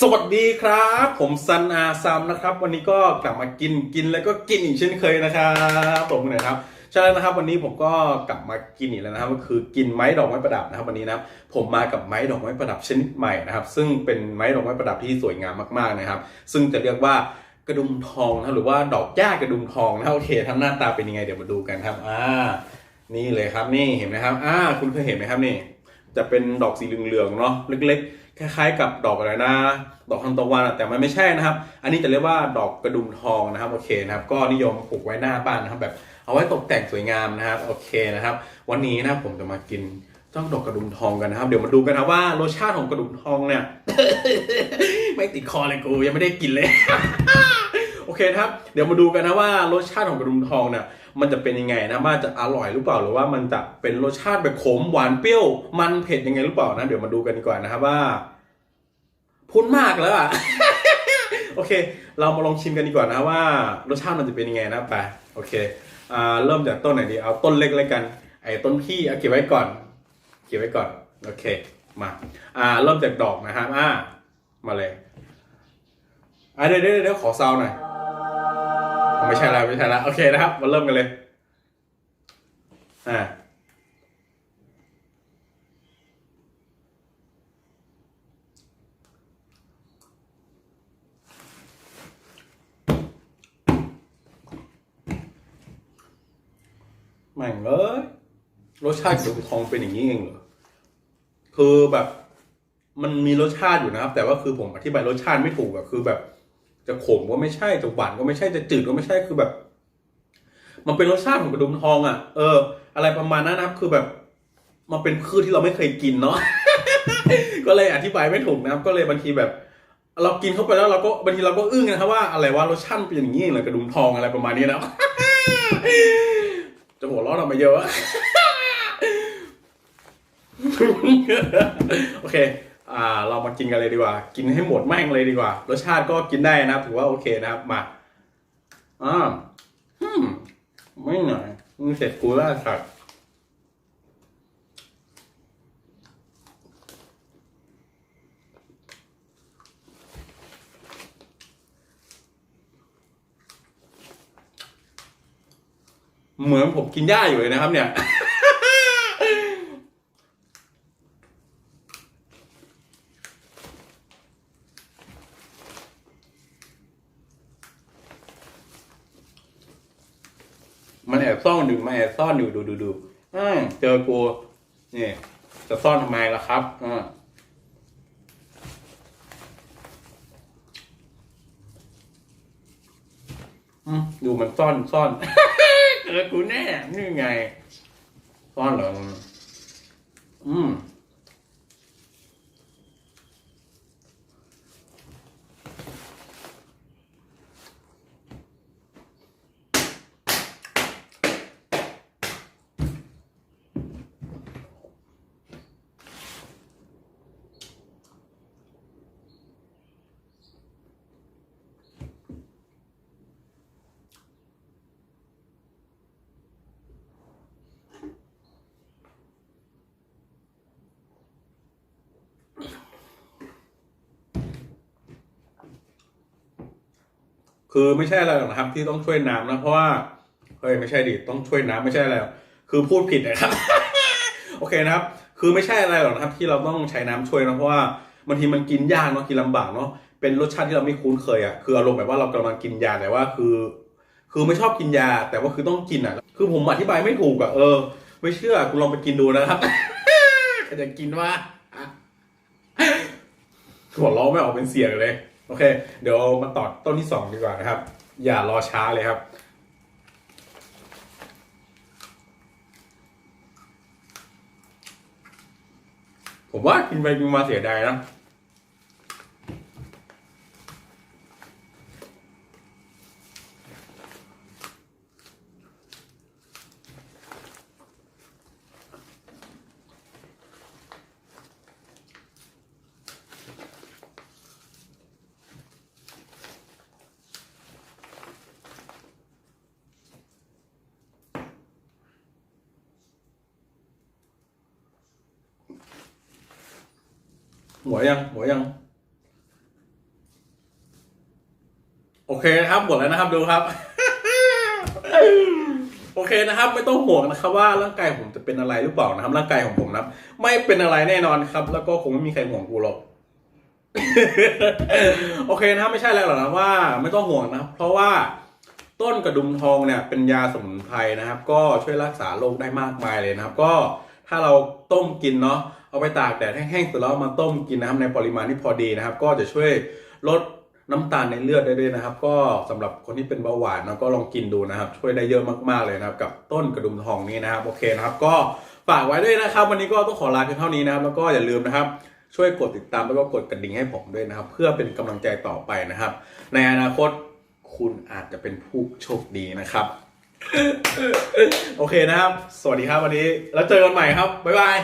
สวัสดีครับ ผมซันอาซัมนะครับ วันนี้ก็กลับมากินกินแล้วก็กินอีกเช่นเคยนะครับผมนะครับใช่แล้วนะครับ วันนี้ผมก็กลับมากินอีกแล้วนะครับก็คือกินไม้ดอกไม้ประดับนะครับ วันนี้นะผมมากับไม้ดอกไม้ประดับชนิดใหม่นะครับ ซึ่งเป็นไม้ดอกไม้ประดับที่สวยงามมากๆนะครับ ซึ่งจะเรียกว่ากระดุมทองนะรหรือว่าดอกแก้กระดุมทองนะโอเคทั้งหน้าตาเป็นยังไงเดี๋ยวมาดูกันครับอ่านี่เลยครับนี่เห็นไหมครับอ่าคุณเคยเห็นไหมครับนี่ จะเป็นดอกสีเหลืองๆเนาะเล็กๆ คล้ายๆ กับดอกอะไรนะ ดอกทานตะวันแต่มันไม่ใช่นะครับ อันนี้จะเรียกว่าดอกกระดุมทองนะครับโอเคนะครับ ก็นิยมปลูกไว้หน้าบ้านนะครับ แบบเอาไว้ตกแต่งสวยงามนะครับโอเคนะครับ วันนี้นะผมจะมากินเจ้าดอกกระดุมทองกันนะครับ เดี๋ยวมาดูกันนะว่ารสชาติของกระดุมทองเนี่ย ไม่ติดคอเลยกูยังไม่ได้กินเลยโอเคนะครับ เดี๋ยวมาดูกันนะว่ารสชาติของกระดุมทองเนี่ยมันจะเป็นยังไงนะว่าจะอร่อยหรือเปล่าหรือว่ามันจะเป็นรสชาติแบบขมหวานเปรี้ยวมันเผ็ดยังไงหรือเปล่านะเดี๋ยวมาดูกันดีกว่านะครับว่า พูดมากแล้วอะ โอเค เรามาลองชิมกันดีกว่านะว่า รสชาติมันจะเป็นยังไงนะไปโอเคอ่าเริ่มจากต้นไหนดี เอาต้นเล็กเลยกัน ไอ้ต้นพี่เอาเก็บไว้ก่อน เก็บไว้ก่อน โอเค มา อ่า เริ่มจากดอกนะครับอ่า มาเลยอ่าเดี๋ยวเดี๋ยวเดี๋ยวขอซาวหน่อย ไม่ใช่แล้วไม่ใช่แล้วโอเคนะครับ มาเริ่มกันเลย อ่า แม่งเอ้ยรสชาติของทองเป็นอย่างนี้เองเหรอคือแบบ มันมีรสชาติอยู่นะครับ แต่ว่าคือผมอธิบายรสชาติไม่ถูกอะคือแบบ จะขมก็ไม่ใช่จะหวานก็ไม่ใช่จะจืดก็ไม่ใช่คือแบบ มันเป็นรสชาติของกระดุมทองอะ่ะเออ อะไรประมาณนั้นนะครับ คือแบบ มันเป็นพืชที่เราไม่เคยกินเนาะก็เลยอธิบายไม่ถูกนะครับ ก็เลยบางทีแบบ เรากินเข้าไปแล้วเราก็บางทีเราก็อึ้งนะครับว่าอะไรว่ารสชาติเป็นอย่างนี้เหรอกระดุมทองอะไรประมาณนี้นะครับ จะหัวเราะเรามาเยอะ โอเค อ่า เรามากินกันเลยดีกว่า กินให้หมดแม่งเลยดีกว่า รสชาติก็กินได้นะครับ ถือว่าโอเคนะครับ มา อ่าไม่หน่อยมึงเสร็จกูแล้วสัตว์ เหมือนผมกินหญ้าอยู่เลยนะครับ เนี่ย มันแอบซ่อนอยู่มันแอบซ่อนอยู่ดูดูดูเจอกูนี่จะซ่อนทำไมล่ะครับอ่าอืมดูมันซ่อนซ่อน เจอกูแน่นี่ไงซ่อนหลงอืม คือไม่ใช่อะไรหรอกนะครับ ที่ต้องช่วยน้ำนะเพราะว่าเฮ้ยไม่ใช่ดิต้องช่วยน้ำไม่ใช่อะไรหรอกคือพูดผิดนะครับ โอเคนะครับ คือไม่ใช่อะไรหรอกนะครับ ที่เราต้องใช้น้ำช่วยนะเพราะว่าบางทีมันกินยากเนาะกินลำบากเนาะเป็นรสชาติที่เราไม่คุ้นเคยอะคืออารมณ์แบบว่าเรากำลังกินยาแต่ว่าคือ คือไม่ชอบกินยา แต่ว่าคือต้องกินอะ คือผมอธิบายไม่ถูกอะเออ ไม่เชื่อคุณลองไปกินดูนะครับใครจะกินว่าหัวเราะไม่ออกเป็นเสียงเลย โอเค เดี๋ยวมาต่อต้นที่สองดีกว่านะครับ อย่ารอช้าเลยครับ ผมว่ากินไปกินมาเสียดายนะ หัวยังหัวยัง โอเคนะครับหมดแล้วนะครับดูครับ โอเคนะครับ ไม่ต้องห่วงนะครับ ว่าร่างกายผมจะเป็นอะไรหรือเปล่านะครับ ร่างกายของผมนะครับไม่เป็นอะไรแน่นอนครับ แล้วก็คงไม่มีใครห่วงกูหรอกโอเคนะครับไม่ใช่แล้วหรอกนะว่า ไม่ต้องห่วงนะครับเพราะว่าต้นกระดุมทองเนี่ยเป็นยาสมุนไพรนะครับ ก็ช่วยรักษาโรคได้มากมายเลยนะครับ ก็ ถ้าเราต้มกินเนาะเอาไปตากแดดแห้งๆเสร็จแล้วมาต้มกินนะครับในปริมาณที่พอดีนะครับ ก็จะช่วยลดน้ำตาลในเลือดได้ด้วยนะครับ ก็สำหรับคนที่เป็นเบาหวานเนาะก็ลองกินดูนะครับ ช่วยได้เยอะมากๆเลยนะครับกับต้นกระดุมทองนี้นะครับโอเคนะครับ ก็ฝากไว้ด้วยนะครับ วันนี้ก็ต้องขอลาเพียงเท่านี้นะครับ แล้วก็อย่าลืมนะครับ ช่วยกดติดตามแล้วก็กดกระดิ่งให้ผมด้วยนะครับ เพื่อเป็นกำลังใจต่อไปนะครับ ในอนาคตคุณอาจจะเป็นผู้โชคดีนะครับ โอเคนะครับ สวัสดีครับวันนี้ แล้วเจอกันใหม่ครับ บ๊ายบาย